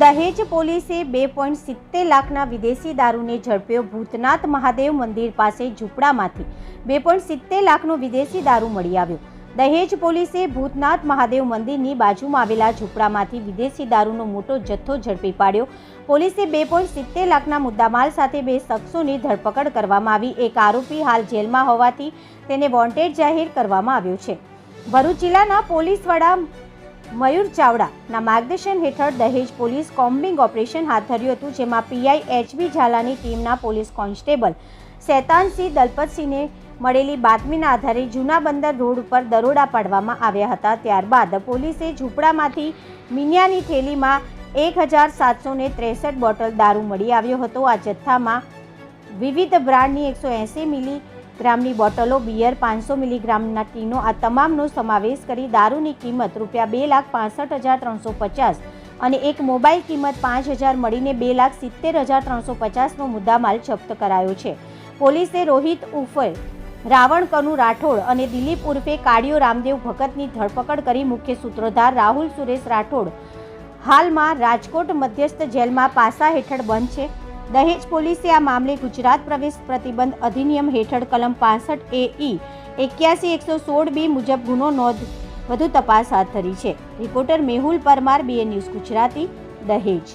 દહેજ પોલીસે બે પોઈન્ટ સિત્તેર લાખના વિદેશી દારૂને ઝડપ્યો ભૂતનાથ મહાદેવ મંદિર પાસે ઝૂંપડામાંથી. બે પોઈન્ટ સિત્તેર લાખનો વિદેશી દારૂ મળી આવ્યો. દહેજ પોલીસે ભૂતનાથ મહાદેવ મંદિરની બાજુમાં આવેલા ઝૂંપડામાંથી વિદેશી દારૂનો મોટો જથ્થો ઝડપી પાડ્યો. પોલીસે બે પોઈન્ટ સિત્તેર લાખના મુદ્દામાલ સાથે બે શખ્સોની ધરપકડ કરવામાં આવી. એક આરોપી હાલ જેલમાં હોવાથી તેને વોન્ટેડ જાહેર કરવામાં આવ્યો છે. ભરૂચ જિલ્લાના પોલીસ વડા મયુર ચાવડાના માર્ગદર્શન હેઠળ દહેજ પોલીસ કોમ્બિંગ ઓપરેશન હાથ ધર્યું હતું, જેમાં પીઆઈ એચબી ઝાલાની ટીમના પોલીસ કોન્સ્ટેબલ શેતાનસિંહ દલપતસિંહને મળેલી બાતમીના આધારે જૂના બંદર રોડ ઉપર દરોડા પાડવામાં આવ્યા હતા. ત્યારબાદ પોલીસે ઝૂંપડામાંથી મિનિયાની થેલીમાં એક હજાર સાતસો ને ત્રેસઠ બોટલ દારૂ મળી આવ્યો હતો. આ જથ્થામાં વિવિધ બ્રાન્ડની એકસો એંસી મિલી ગ્રામની બોટલો, બિયર, પાંચસો મિલીગ્રામના ટીનો આ તમામનો સમાવેશ કરી દારૂની કિંમત રૂપિયા બે લાખ પાસઠ હજાર ત્રણસો પચાસ અને એક મોબાઈલ કિંમત પાંચ હજાર મળીને બે લાખ સિત્તેર હજાર ત્રણસો પચાસનો મુદ્દામાલ જપ્ત કરાયો છે. પોલીસે રોહિત ઉફર રાવણ કનુ રાઠોડ અને દિલીપ ઉર્ફે કાળિયો રામદેવ ભગતની ધરપકડ કરી મુખ્ય સૂત્રધાર રાહુલ સુરેશ રાઠોડ હાલમાં રાજકોટ મધ્યસ્થ જેલમાં પાસા હેઠળ બંધ છે. દહેજ પોલીસે આ મામલે ગુજરાત પ્રવેશ પ્રતિબંધ અધિનિયમ હેઠળ કલમ પાસઠ એ ઈ એક્યાસી એકસો સોળ બી મુજબ ગુનો નોંધ વધુ તપાસ હાથ ધરી છે. Reporter Mehul Parmar BA news Gujarati, Dahej.